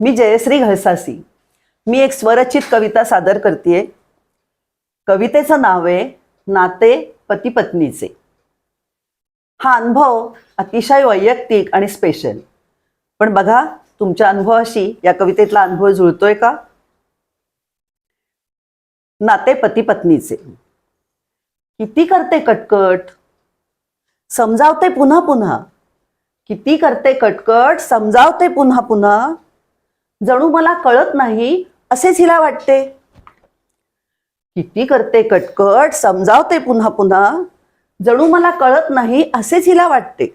मी जयश्री घळसासी मी एक स्वरचित कविता सादर करते कवितेचं नाव आहे नाते पती पत्नीचे. हा अनुभव अतिशय वैयक्तिक आणि स्पेशल पण बघा तुमच्या अनुभवाशी या कवितेतला अनुभव जुळतोय का? नाते पती पत्नीचे. किती करते कटकट? समजावते पुन्हा पुन्हा. किती करते कटकट? समजावते पुन्हा पुन्हा. जणू मला कळत नाही असेच हिला वाटते. किती करते कटकट समजावते पुन्हा पुन्हा. जणू मला कळत नाही असेच हिला वाटते.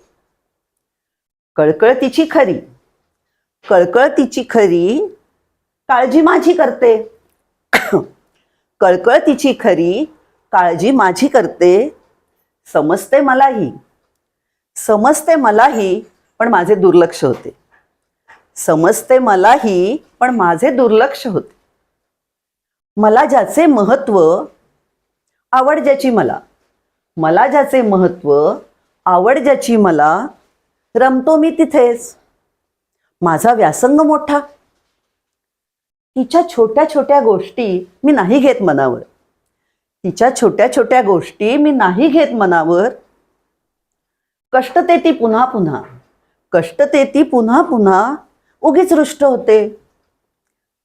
कळकळ तिची खरी. कळकळ तिची खरी काळजी माझी करते. कळकळ तिची खरी काळजी माझी करते. समजते मलाही. समजते मलाही पण माझे दुर्लक्ष होते. समजते मलाही पण माझे दुर्लक्ष होते. मला ज्याचे महत्त्व आवड ज्याची मला मला ज्याचे महत्त्व आवड ज्याची मला रमतो मी तिथेच. माझा व्यासंग मोठा. तिच्या छोट्या छोट्या गोष्टी मी नाही घेत मनावर. तिच्या छोट्या छोट्या गोष्टी मी नाही घेत मनावर. कष्ट ते ती पुन्हा पुन्हा कष्ट ते ती पुन्हा पुन्हा उगीच रुष्ट होते.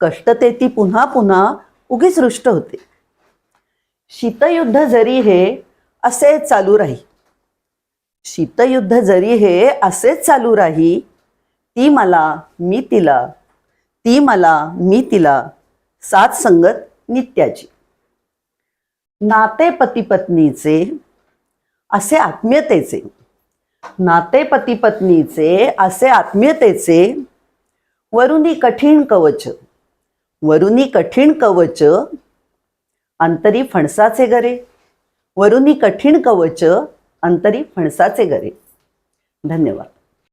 कष्ट ते ती पुन्हा पुन्हा उगीच रुष्ट होते. शीतयुद्ध जरी हे असे चालू राही शीतयुद्ध जरी हे असेच चालू राही ती मला मी तिला ती मला मी तिला साथ संगत नित्याची. नाते पती पत्नीचे असे आत्मीयतेचे नाते पती पत्नीचे असे आत्मीयतेचे वरुनी कठीण कवच. वरुनी कठीण कवच अंतरी फणसाचे गरे. वरुनी कठीण कवच अंतरी फणसाचे गरे. धन्यवाद.